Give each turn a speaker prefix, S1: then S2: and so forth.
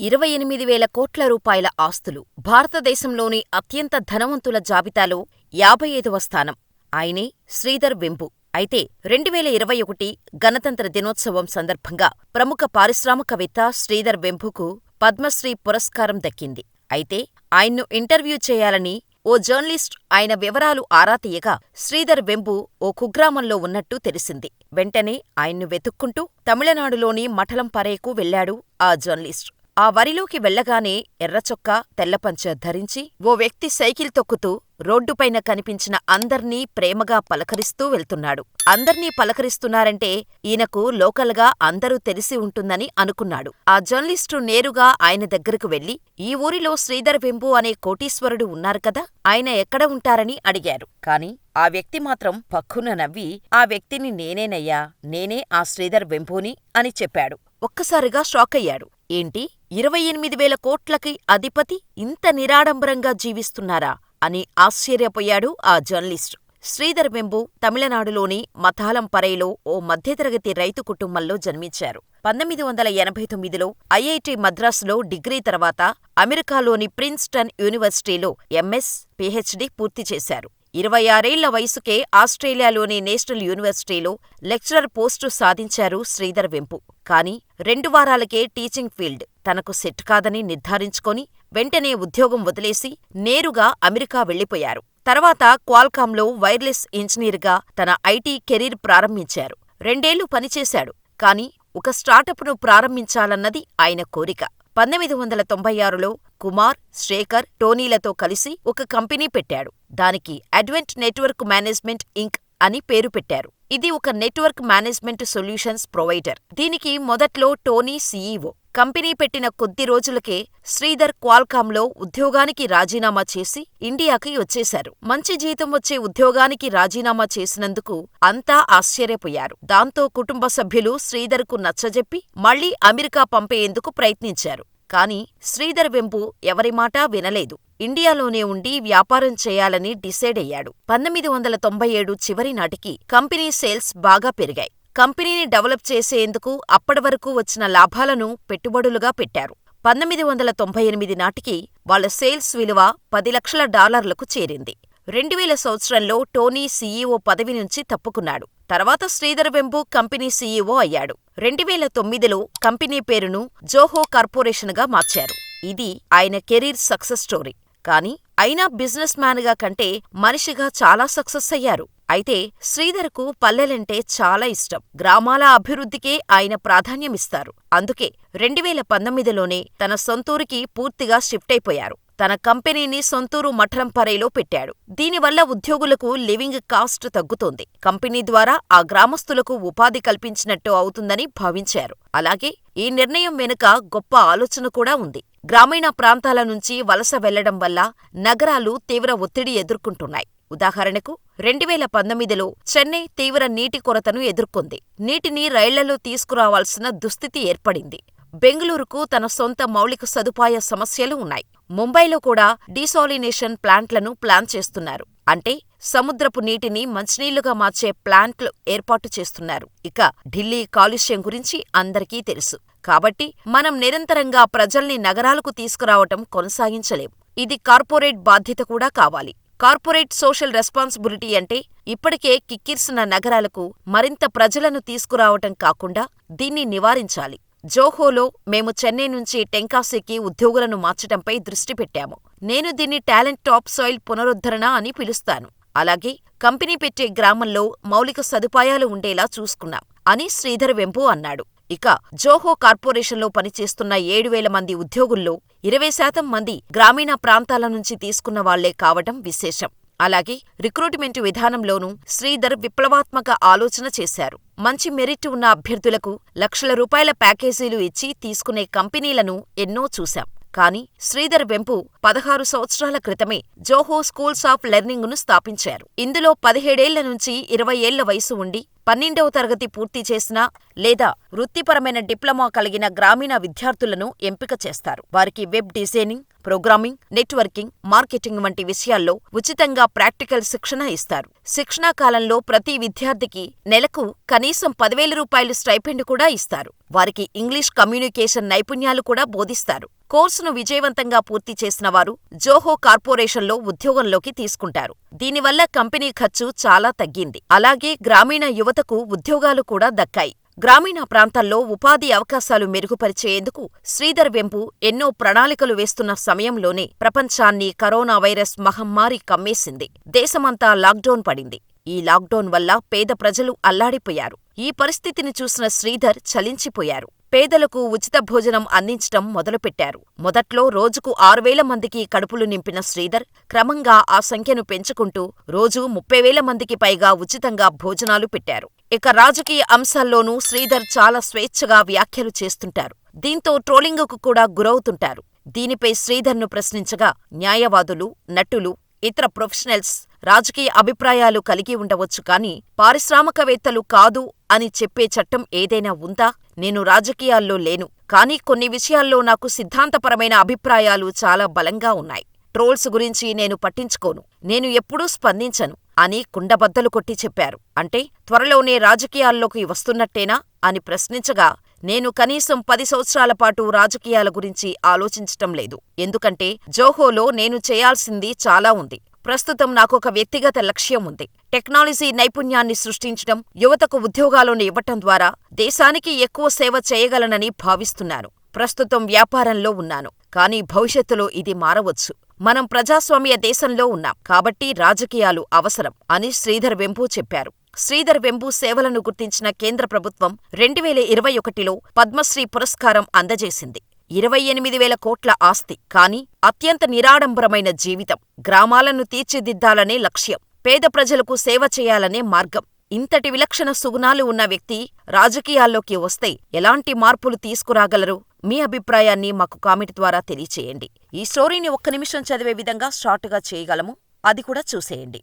S1: ఇరవై ఎనిమిది వేల కోట్ల రూపాయల ఆస్తులు, భారతదేశంలోని అత్యంత ధనవంతుల జాబితాలో యాభై ఐదవ స్థానం. ఆయనే శ్రీధర్ వెంబు. అయితే రెండువేల ఇరవై ఒకటి గణతంత్ర దినోత్సవం సందర్భంగా ప్రముఖ పారిశ్రామికవేత్త శ్రీధర్ వెంబుకు పద్మశ్రీ పురస్కారం దక్కింది. అయితే ఆయన్ను ఇంటర్వ్యూ చేయాలని ఓ జర్నలిస్ట్ ఆయన వివరాలు ఆరా తీయగా శ్రీధర్ వెంబు ఓ కుగ్రామంలో ఉన్నట్టు తెలిసింది. వెంటనే ఆయన్ను వెతుక్కుంటూ తమిళనాడులోని మఠలంపరేకు వెళ్ళాడు ఆ జర్నలిస్ట్. ఆ వరిలోకి వెళ్ళగానే ఎర్రచొక్కా, తెల్లపంచ ధరించి ఓ వ్యక్తి సైకిల్ తొక్కుతూ రోడ్డుపైన కనిపించిన అందర్నీ ప్రేమగా పలకరిస్తూ వెళ్తున్నాడు. అందర్నీ పలకరిస్తున్నారంటే ఈయనకు లోకల్గా అందరూ తెలిసి ఉంటుందని అనుకున్నాడు. ఆ జర్నలిస్టు నేరుగా ఆయన దగ్గరకు వెళ్ళి ఈ ఊరిలో శ్రీధర్ వెంబు అనే కోటీశ్వరుడు ఉన్నారు కదా, ఆయన ఎక్కడ ఉంటారని అడిగారు. కాని ఆ వ్యక్తి మాత్రం పక్కున నవ్వి ఆ వ్యక్తిని నేనేనయ్యా, నేనే ఆ శ్రీధర్ వెంబుని అని చెప్పాడు. ఒక్కసారిగా షాకయ్యాడు. ఏంటి ఇరవై ఎనిమిది వేల కోట్లకి అధిపతి ఇంత నిరాడంబరంగా జీవిస్తున్నారా అని ఆశ్చర్యపోయాడు ఆ జర్నలిస్టు. శ్రీధర్ వెంబు తమిళనాడులోని మథాలంపరైలో ఓ మధ్యతరగతి రైతు కుటుంబంలో జన్మించారు. పంతొమ్మిది వందల ఎనభై తొమ్మిదిలో ఐఐటి మద్రాసులో డిగ్రీ తర్వాత అమెరికాలోని ప్రిన్స్టన్ యూనివర్సిటీలో ఎంఎస్, పీహెచ్డీ పూర్తి చేశారు. ఇరవై ఆరేళ్ళ వయసుకే ఆస్ట్రేలియాలోని నేషనల్ యూనివర్సిటీలో లెక్చరర్ పోస్టు సాధించారు శ్రీధర్ వెంపు. కాని రెండు వారాలకే టీచింగ్ ఫీల్డ్ తనకు సెట్ కాదని నిర్ధారించుకొని వెంటనే ఉద్యోగం వదిలేసి నేరుగా అమెరికా వెళ్ళిపోయారు తర్వాత క్వాల్కామ్లో వైర్లెస్ ఇంజనీర్గా తన ఐటీ కెరీర్ ప్రారంభించారు. రెండేళ్ళు పనిచేశాడు. కాని ఒక స్టార్టప్ను ప్రారంభించాలన్నది ఆయన కోరిక. పంతొమ్మిది వందల తొంభై ఆరులో కుమార్, శేఖర్, టోనీలతో కలిసి ఒక కంపెనీ పెట్టాడు. దానికి అడ్వెంట్ నెట్వర్క్ మేనేజ్మెంట్ ఇంక్ అని పేరు పెట్టారు. ఇది ఒక నెట్వర్క్ మేనేజ్మెంట్ సొల్యూషన్స్ ప్రొవైడర్. దీనికి మొదట్లో టోనీ సీఈఓ. కంపెనీ పెట్టిన కొద్ది రోజులకే శ్రీధర్ క్వాల్కామ్లో ఉద్యోగానికి రాజీనామా చేసి ఇండియాకి వచ్చేశారు. మంచి జీతం వచ్చే ఉద్యోగానికి రాజీనామా చేసినందుకు అంతా ఆశ్చర్యపోయారు. దాంతో కుటుంబ సభ్యులు శ్రీధర్కు నచ్చజెప్పి మళ్ళీ అమెరికా పంపేందుకు ప్రయత్నించారు. కాని శ్రీధర్ వెంపు ఎవరిమాటా వినలేదు. ఇండియాలోనే ఉండి వ్యాపారం చేయాలని డిసైడయ్యాడు. పంతొమ్మిది వందల తొంభై ఏడు చివరి నాటికి కంపెనీ సేల్స్ బాగా పెరిగాయి. కంపెనీని డెవలప్ చేసేందుకు అప్పటివరకు వచ్చిన లాభాలను పెట్టుబడులుగా పెట్టారు. పంతొమ్మిది వందల తొంభై ఎనిమిది నాటికి వాళ్ళ సేల్స్ విలువ పది లక్షల డాలర్లకు చేరింది. రెండువేల సంవత్సరంలో టోనీ సీఈఓ పదవి నుంచి తప్పుకున్నాడు. తర్వాత శ్రీధర్ వెంబు కంపెనీ సీఈఓ అయ్యాడు. రెండువేల తొమ్మిదిలో కంపెనీ పేరును జోహో కార్పొరేషన్గా మార్చారు. ఇది ఆయన కెరీర్ సక్సెస్ స్టోరీ. కాని అయినా బిజినెస్ మ్యాన్గా కంటే మనిషిగా చాలా సక్సెస్ అయ్యారు. అయితే శ్రీధర్కు పల్లెలంటే చాలా ఇష్టం. గ్రామాల అభివృద్ధికే ఆయన ప్రాధాన్యమిస్తారు. అందుకే రెండువేల పంతొమ్మిదిలోనే తన సొంతూరికి పూర్తిగా షిఫ్టయిపోయారు. తన కంపెనీని సొంతూరు మఠలంపరైలో పెట్టాడు. దీనివల్ల ఉద్యోగులకు లివింగ్ కాస్ట్ తగ్గుతోంది. కంపెనీ ద్వారా ఆ గ్రామస్తులకు ఉపాధి కల్పించినట్టు అవుతుందని భావించారు. అలాగే ఈ నిర్ణయం వెనుక గొప్ప ఆలోచన కూడా ఉంది. గ్రామీణ ప్రాంతాల నుంచి వలస వెళ్ళడం వల్ల నగరాలు తీవ్ర ఒత్తిడి ఎదుర్కొంటున్నాయి. ఉదాహరణకు రెండువేల పంతొమ్మిదిలో చెన్నై తీవ్ర నీటి కొరతను ఎదుర్కొంది. నీటిని రైళ్ళలో తీసుకురావాల్సిన దుస్థితి ఏర్పడింది. బెంగుళూరుకు తన సొంత మౌలిక సదుపాయ సమస్యలు ఉన్నాయి. ముంబైలో కూడా డీసాలినేషన్ ప్లాంట్లను ప్లాన్ చేస్తున్నారు. అంటే సముద్రపు నీటిని మంచినీళ్ళుగా మార్చే ప్లాంట్లు ఏర్పాటు చేస్తున్నారు. ఇక ఢిల్లీ కాలుష్యం గురించి అందరికీ తెలుసు. కాబట్టి మనం నిరంతరంగా ప్రజల్ని నగరాలకు తీసుకురావటం కొనసాగించలేం. ఇది కార్పొరేట్ బాధ్యత కూడా కావాలి. కార్పొరేట్ సోషల్ రెస్పాన్సిబిలిటీ అంటే ఇప్పటికే కిక్కిరిసిన నగరాలకు మరింత ప్రజలను తీసుకురావటం కాకుండా దీన్ని నివారించాలి. జోహోలో మేము చెన్నై నుంచి టెంకాసికి ఉద్యోగులను మార్చటంపై దృష్టి పెట్టాము. నేను దీన్ని టాలెంట్ టాప్ సాయిల్ పునరుద్ధరణ అని పిలుస్తాను. అలాగే కంపెనీ పెట్టే గ్రామంలో మౌలిక సదుపాయాలు ఉండేలా చూసుకున్నాం అని శ్రీధర్ వెంబు అన్నాడు. ఇక జోహో కార్పొరేషన్లో పనిచేస్తున్న ఏడు వేల మంది ఉద్యోగుల్లో ఇరవై శాతం మంది గ్రామీణ ప్రాంతాల నుంచి తీసుకున్న వాళ్ళే కావటం విశేషం. అలాగే రిక్రూట్మెంట్ విధానంలోనూ శ్రీధర్ విప్లవాత్మక ఆలోచన చేశారు. మంచి మెరిట్ ఉన్న అభ్యర్థులకు లక్షల రూపాయల ప్యాకేజీలు ఇచ్చి తీసుకునే కంపెనీలను ఎన్నో చూశాం. కాని శ్రీధర్ వెంపు పదహారు సంవత్సరాల క్రితమే జోహో స్కూల్స్ ఆఫ్ లెర్నింగ్ను స్థాపించారు. ఇందులో పదిహేడేళ్ళ నుంచి ఇరవై ఏళ్ళ వయసు ఉండి పన్నెండవ తరగతి పూర్తి చేసిన లేదా వృత్తిపరమైన డిప్లొమా కలిగిన గ్రామీణ విద్యార్థులను ఎంపిక చేస్తారు. వారికి web designing, programming, networking, marketing వంటి విషయాల్లో ఉచితంగా ప్రాక్టికల్ శిక్షణ ఇస్తారు. శిక్షణా కాలంలో ప్రతి విద్యార్థికి నెలకు కనీసం పదివేల రూపాయలు స్టైపెండ్ కూడా ఇస్తారు. వారికి ఇంగ్లీష్ కమ్యూనికేషన్ నైపుణ్యాలు కూడా బోధిస్తారు. కోర్సును విజయవంతంగా పూర్తి చేసిన వారు జోహో కార్పొరేషన్లో ఉద్యోగంలోకి తీసుకుంటారు. దీనివల్ల కంపెనీ ఖర్చు చాలా తగ్గింది. అలాగే గ్రామీణ యువతకు ఉద్యోగాలు కూడా దక్కాయి. గ్రామీణ ప్రాంతాల్లో ఉపాధి అవకాశాలు మెరుగుపరిచేందుకు శ్రీధర్ వెంపు ఎన్నో ప్రణాళికలు వేస్తున్న సమయంలోనే ప్రపంచాన్ని కరోనా వైరస్ మహమ్మారి కమ్మేసింది. దేశమంతా లాక్డౌన్ పడింది. ఈ లాక్డౌన్ వల్ల పేద ప్రజలు అల్లాడిపోయారు. ఈ పరిస్థితిని చూసిన శ్రీధర్ చలించిపోయారు. పేదలకు ఉచిత భోజనం అందించటం మొదలుపెట్టారు. మొదట్లో రోజుకు ఆరువేల మందికి కడుపులు నింపిన శ్రీధర్ క్రమంగా ఆ సంఖ్యను పెంచుకుంటూ రోజూ ముప్పై వేల మందికి పైగా ఉచితంగా భోజనాలు పెట్టారు. ఇక రాజకీయ అంశాల్లోనూ శ్రీధర్ చాలా స్వేచ్ఛగా వ్యాఖ్యలు చేస్తుంటారు. దీంతో ట్రోలింగుకు కూడా గురవుతుంటారు. దీనిపై శ్రీధర్ను ప్రశ్నించగా న్యాయవాదులు, నటులు, ఇతర ప్రొఫెషనల్స్ రాజకీయ అభిప్రాయాలు కలిగి ఉండవచ్చు కానీ పారిశ్రామికవేత్తలు కాదు అని చెప్పే చట్టం ఏదైనా ఉందా? నేను రాజకీయాల్లో లేను. కానీ కొన్ని విషయాల్లో నాకు సిద్ధాంతపరమైన అభిప్రాయాలు చాలా బలంగా ఉన్నాయి. ట్రోల్స్ గురించి నేను పట్టించుకోను. నేను ఎప్పుడూ స్పందించను అని కుండబద్దలు కొట్టి చెప్పారు. అంటే త్వరలోనే రాజకీయాల్లోకి వస్తున్నట్టేనా అని ప్రశ్నించగా నేను కనీసం పది సంవత్సరాల పాటు రాజకీయాల గురించి ఆలోచించటం లేదు. ఎందుకంటే జోహోలో నేను చేయాల్సింది చాలా ఉంది. ప్రస్తుతం నాకు ఒక వ్యక్తిగత లక్ష్యం ఉంది. టెక్నాలజీ నైపుణ్యాన్ని సృష్టించడం, యువతకు ఉద్యోగాలను ఇవ్వటం ద్వారా దేశానికి ఎక్కువ సేవ చేయగలనని భావిస్తున్నాను. ప్రస్తుతం వ్యాపారంలో ఉన్నాను. కానీ భవిష్యత్తులో ఇది మారవచ్చు. మనం ప్రజాస్వామ్య దేశంలో ఉన్నాం. కాబట్టి రాజకీయాలు అవసరం అని శ్రీధర్ వెంపు చెప్పారు. శ్రీధర్ వెంబు సేవలను గుర్తించిన కేంద్ర ప్రభుత్వం రెండువేల ఇరవై ఒకటిలో పద్మశ్రీ పురస్కారం అందజేసింది. ఇరవై ఎనిమిది వేల కోట్ల ఆస్తి. కానీ అత్యంత నిరాడంబరమైన జీవితం. గ్రామాలను తీర్చిదిద్దాలనే లక్ష్యం. పేద ప్రజలకు సేవ చేయాలనే మార్గం. ఇంతటి విలక్షణ సుగుణాలు ఉన్న వ్యక్తి రాజకీయాల్లోకి వస్తే ఎలాంటి మార్పులు తీసుకురాగలరు? మీ అభిప్రాయాన్ని మాకు కామెంట్ ద్వారా తెలియచేయండి. ఈ స్టోరీని ఒక్క నిమిషం చదివే విధంగా షార్టుగా చేయగలము. అది కూడా చూసేయండి.